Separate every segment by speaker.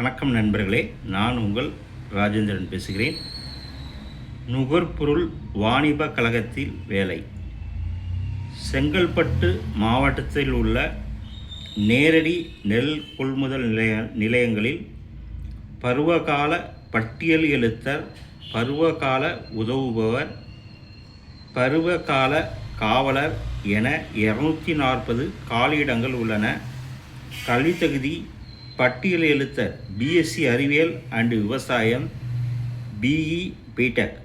Speaker 1: வணக்கம் நண்பர்களே நான் உங்கள் ராஜேந்திரன் பேசுகிறேன். நுகர்பொருள் வாணிப கழகத்தில் வேலை. செங்கல்பட்டு மாவட்டத்தில் உள்ள நேரடி நெல் கொள்முதல் நிலைய நிலையங்களில் பருவகால பட்டியல் எழுத்தர் பருவகால உதவுபவர் பருவகால காவலர் என இருநூற்றி நாற்பது காலியிடங்கள் உள்ளன. கல்வித்தகுதி பட்டியல் எழுத்தர் பிஎஸ்சி அறிவியல் அண்டு விவசாயம் பிஇ பிடெக்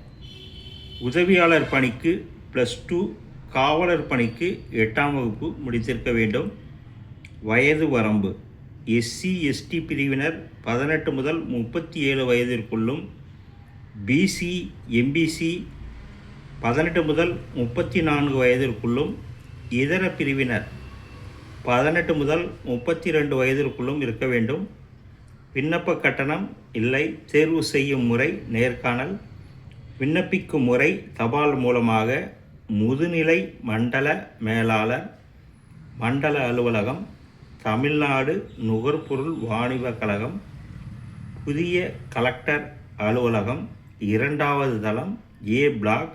Speaker 1: உதவியாளர் பணிக்கு ப்ளஸ் டூ காவலர் பணிக்கு எட்டாம் வகுப்பு முடித்திருக்க வேண்டும். வயது வரம்பு எஸ்சி எஸ்டி பிரிவினர் பதினெட்டு முதல் முப்பத்தி ஏழு வயதிற்குள்ளும் பிசி எம்பிசி பதினெட்டு முதல் முப்பத்தி நான்கு வயதிற்குள்ளும் இதர பிரிவினர் பதினெட்டு முதல் முப்பத்தி ரெண்டு வயதிற்குள்ளும் இருக்க வேண்டும். விண்ணப்ப கட்டணம் இல்லை. தேர்வு செய்யும் முறை நேர்காணல். விண்ணப்பிக்கும் முறை தபால் மூலமாக முதுநிலை மண்டல மேலாளர் மண்டல அலுவலகம் தமிழ்நாடு நுகர்பொருள் வாணிப கழகம் புதிய கலெக்டர் அலுவலகம் இரண்டாவது தளம் A block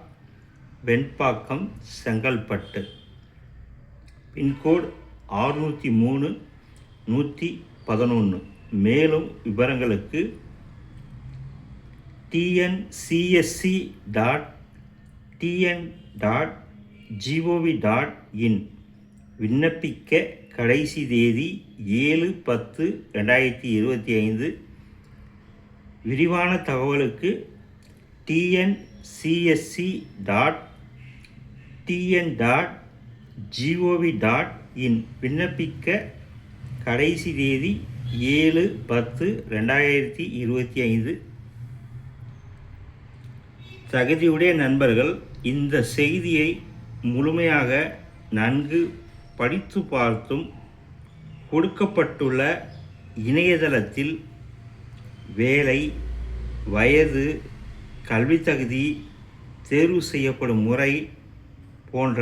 Speaker 1: Venpakkam Chengalpattu. Pincode அறுநூற்றி மூணு நூற்றி பதினொன்று மேலும் விவரங்களுக்கு TNCSC dot TN dot GOV dot in விண்ணப்பிக்க கடைசி தேதி ஏழு பத்து ரெண்டாயிரத்தி இருபத்தி ஐந்து. விரிவான தகவலுக்கு TNCSC dot TN dot GOV dot in விண்ணப்பிக்க கடைசி தேதி ஏழு பத்து ரெண்டாயிரத்தி இருபத்தி ஐந்து. தகுதியுடைய நண்பர்கள் இந்த செய்தியை முழுமையாக நன்கு படித்து பார்த்தும் கொடுக்கப்பட்டுள்ள இணையதளத்தில் வேலை வயது கல்வித்தகுதி தேர்வு செய்யப்படும் முறை போன்ற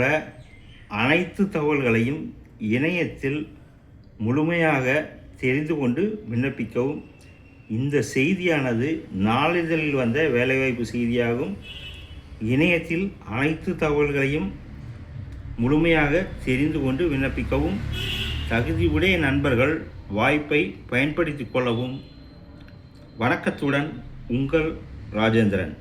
Speaker 1: அனைத்து தகவல்களையும் இணையத்தில் முழுமையாக தெரிந்து கொண்டு விண்ணப்பிக்கவும். இந்த செய்தியானது நாளிதழில் வந்த வேலைவாய்ப்பு செய்தியாகும். இணையத்தில் அனைத்து தகவல்களையும் முழுமையாக தெரிந்து கொண்டு விண்ணப்பிக்கவும். தகுதியுடைய நண்பர்கள் வாய்ப்பை பயன்படுத்திக் கொள்ளவும். வணக்கத்துடன் உங்கள் ராஜேந்திரன்.